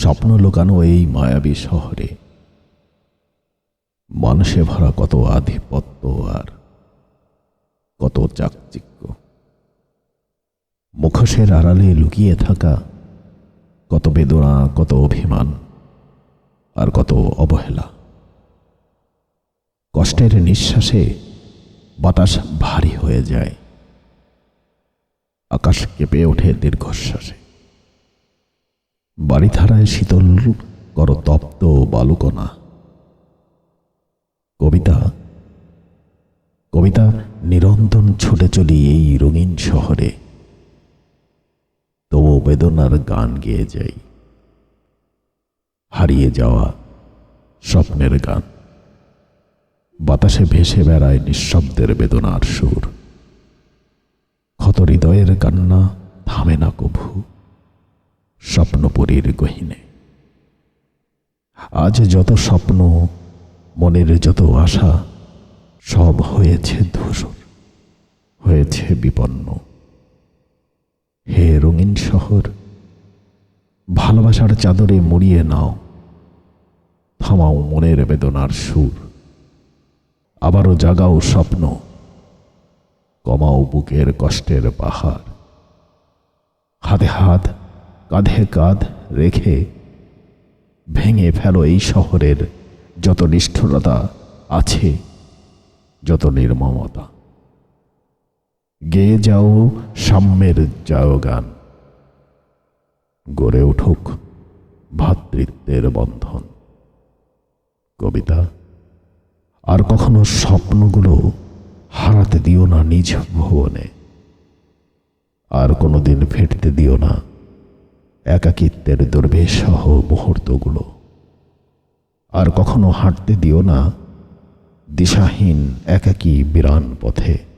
স্বপ্ন লুকানো এই মায়াবী শহরে। মানুষে ভরা কত আধিপত্য আর কত চাকচিক্য। মুখোশের আড়ালে লুকিয়ে থাকা কত বেদনা, কত অভিমান আর কত অবহেলা। কষ্টের নিঃশ্বাসে বাতাস ভারী হয়ে যায়। আকাশ কেঁপে ওঠে দীর্ঘশ্বাসে। বাড়িধারায় শীতল কর তপ্ত বালুকণা। কবিতা কবিতা নিরন্তন ছুটে চলি এই রঙিন শহরে। তবু বেদনার গান গেয়ে যাই। হারিয়ে যাওয়া স্বপ্নের গান। বাতাসে ভেসে বেড়ায় নিঃশব্দের বেদনার সুর। ক্ষত হৃদয়ের কান্না থামে না কভু। স্বপ্নপুরীর গহিনে। আজ যত স্বপ্ন, মনের যত আশা, সব হয়েছে ধূসর, হয়েছে বিপন্ন। হে রঙিন শহর, ভালোবাসার চাদরে মুড়িয়ে নাও, থামাও মনের বেদনার সুর। আবারও জাগাও স্বপ্ন, কমাও বুকের কষ্টের পাহাড়। হাতে হাত কাঁধে কাঁধ রেখে ভেঙে ফেলো এই শহরের যত নিষ্ঠুরতা আছে, যত নির্মমতা। গেয়ে যাও সাম্যের যাও গান গড়ে উঠুক ভ্রাতৃত্বের বন্ধন। কবিতা, আর কখনো স্বপ্নগুলো হারাতে দিও না নিজ ভুবনে, আর কোনোদিন ফেটতে দিও না একাকিত্বের দুর্বেশহ মুহূর্তগুলো। আর কখনো হাঁটতে দিও না দিশাহীন একাকী বিরান পথে।